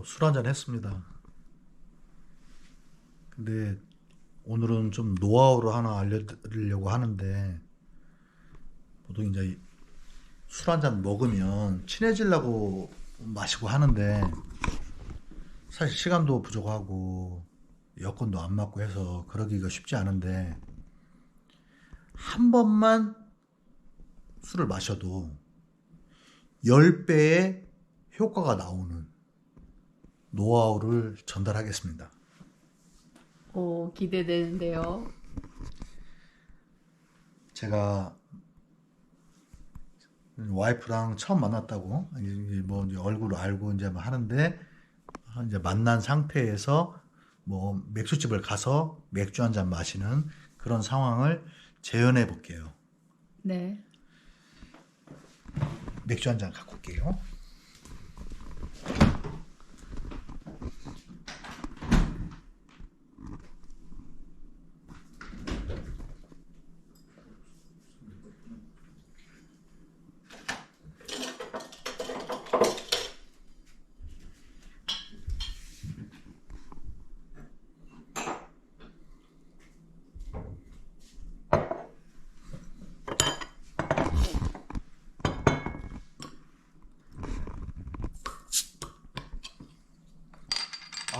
어, 술 한잔 했습니다. 근데 오늘은 좀 노하우를 하나 알려드리려고 하는데 보통 이제 술 한잔 먹으면 친해지려고 마시고 하는데 사실 시간도 부족하고 여건도 안 맞고 해서 그러기가 쉽지 않은데 한 번만 술을 마셔도 10배의 효과가 나오는 노하우를 전달하겠습니다. 오, 기대되는데요. 제가 와이프랑 처음 만났다고 뭐 이제 얼굴을 알고 이제 뭐 하는데 이제 만난 상태에서 뭐 맥주집을 가서 맥주 한 잔 마시는 그런 상황을 재현해 볼게요. 네. 맥주 한 잔 갖고 올게요.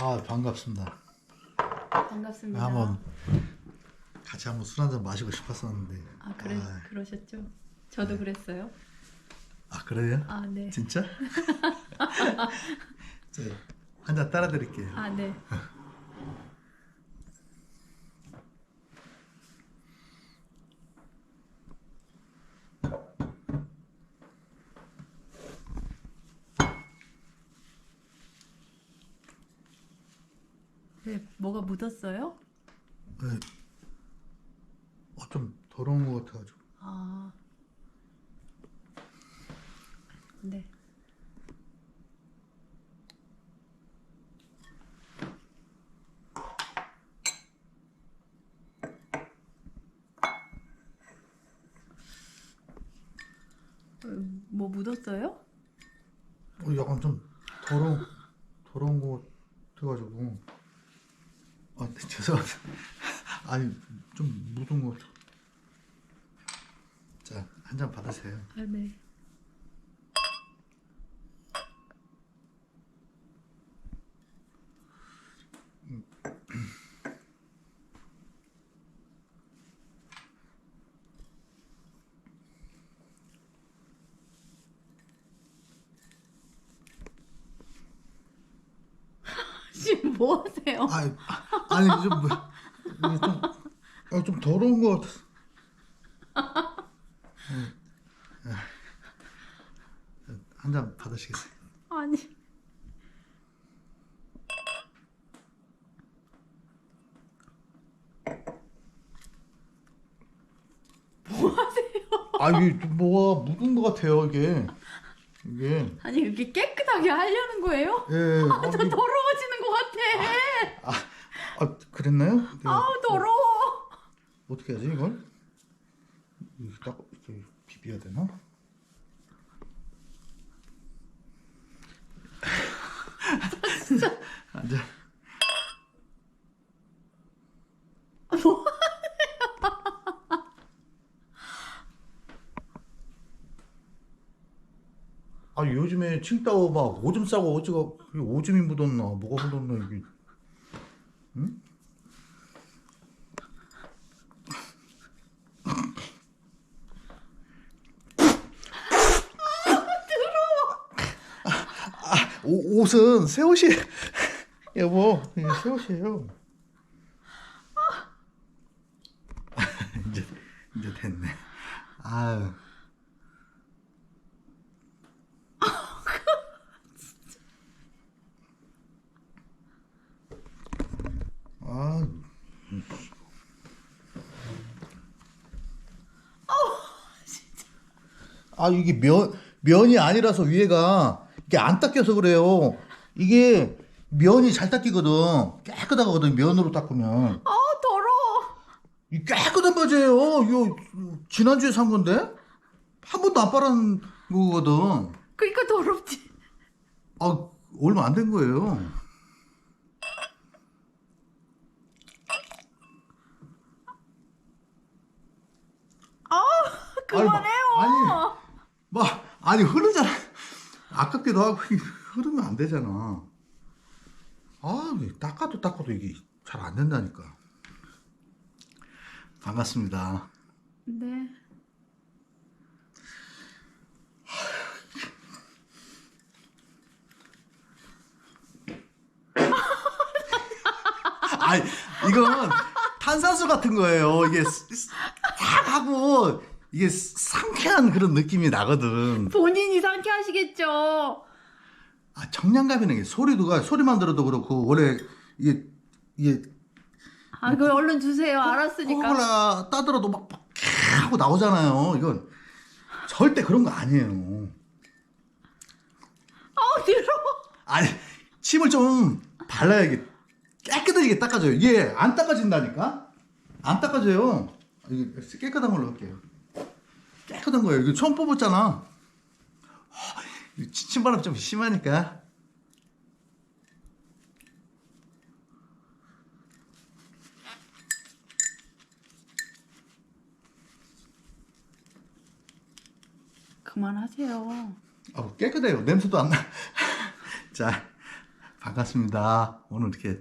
아 반갑습니다. 반갑습니다. 한번 같이 한번 술 한잔 마시고 싶었었는데. 아, 그래, 아, 그러셨죠? 저도 그랬어요. 아, 그래요? 아, 네. 진짜? 한 잔 따라 드릴게요. 아, 네. 네, 뭐가 묻었어요? 네. 어, 좀 더러운 것 같아가지고. 아. 네. 음, 뭐 묻었어요? 어, 약간 좀 더러운 더러운 것 같아가지고. 아, 네, 죄송합니다. 아니 좀 묻은 것. 같아. 자, 한 잔 받으세요. 아, 네. 지금 뭐 하세요? 아니, 아니 좀 뭐, 좀, 아, 좀 더러운 것 같아. 한잔 받으시겠어요? 아니. 뭐 하세요? 아 이게 좀 뭐가 묻은 것 같아요 이게 이게 아니 이렇게 깨끗하게 하려는 거예요? 예 아, 아, 저 이게- 더러워지는 것 같아. 아 그랬나요? 아우 더러워. 어떻게 하지 이걸? 이렇게 딱 이렇게 비벼야 되나? 진짜 앉아 뭐? 아 요즘에 칭따오 막 오줌 싸고 그게 오줌이 묻었나 뭐가 묻었나 이게 응? 아, 오, 옷은 새 옷이 여보 이게 새 옷이에요. 이제 이제 됐네. 아유. 아, 아 이게 면 면이 아니라서 위에가 이게 안 닦여서 그래요. 이게 면이 잘 닦이거든. 깨끗하거든 면으로 닦으면. 아 더러워. 이 깨끗한 바지예요. 이거 지난주에 산 건데 한 번도 안 빨은 거거든. 그러니까 더럽지. 아 얼마 안 된 거예요. 아 그만해요. 아니, 막 아니 흐르잖아. 아깝기도 하고 흐르면 안 되잖아. 아, 왜 닦아도 닦아도 이게 잘 안 된다니까. 반갑습니다. 네. 아니, 이건 탄산수 같은 거예요. 이게 싹 하고 이게 상쾌한 그런 느낌이 나거든. 본인 이 상쾌하시겠죠. 아, 청량감이라는 게 소리도가 소리만 들어도 그렇고 원래 이게 이게 아 그걸 얼른 주세요. 알았으니까. 코카콜라 따들어도 막, 막 하고 나오잖아요. 이건 절대 그런 거 아니에요. 아 들어. 아니 침을 좀 발라야 이게 깨끗하게 닦아져요. 이게 안 닦아진다니까? 안 닦아져요. 이게 깨끗한 걸로 할게요. 깨끗한 거예요. 이거 처음 뽑았잖아. 이 침바람 좀 심하니까. 그만하세요. 아, 깨끗해요. 냄새도 안 나. 자, 반갑습니다. 오늘 이렇게.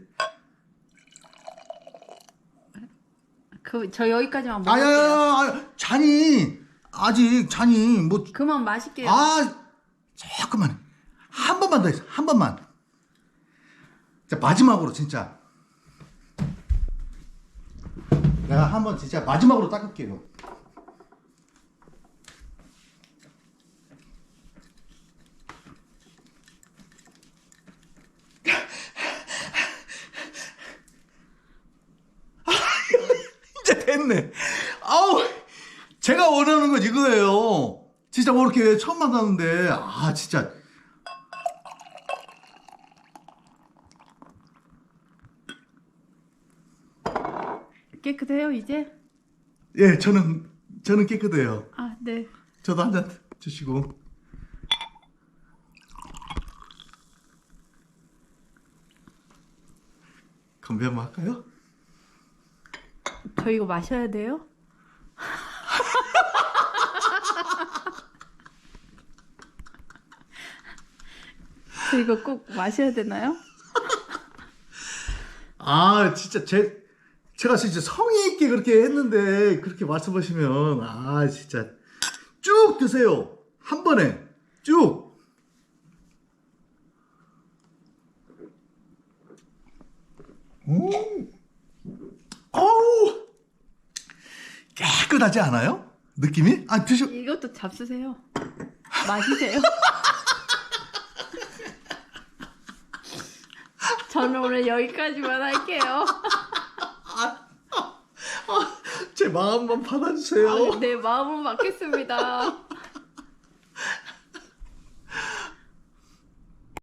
그 저 여기까지만 먹을게요. 아야야야, 잔이 아직 잔이 뭐. 그만 마실게요. 아, 잠깐만. 한 번만 더 했어. 한 번만. 자, 마지막으로 진짜. 내가 한 번 진짜 마지막으로 닦을게요. 이제 됐네. 아우, 제가 원하는 건 이거예요. 진짜 뭐 이렇게 처음 만났는데, 아, 진짜. 깨끗해요 이제? 예, 저는, 저는 깨끗해요. 아 네. 저도 한 잔 주시고. 건배 한번 할까요? 저 이거 마셔야 돼요? 저 이거 꼭 마셔야 되나요? 아, 진짜 제, 제가 진짜 성의 있게 그렇게 했는데, 그렇게 말씀하시면, 아, 진짜. 쭉 드세요. 한 번에. 쭉. 음. 어우. 깨끗하지 않아요? 느낌이? 아, 드셔. 이것도 잡수세요. 마시세요. 저는 오늘 여기까지만 할게요. 제 마음만 받아주세요. 아, 네, 마음을 받겠습니다.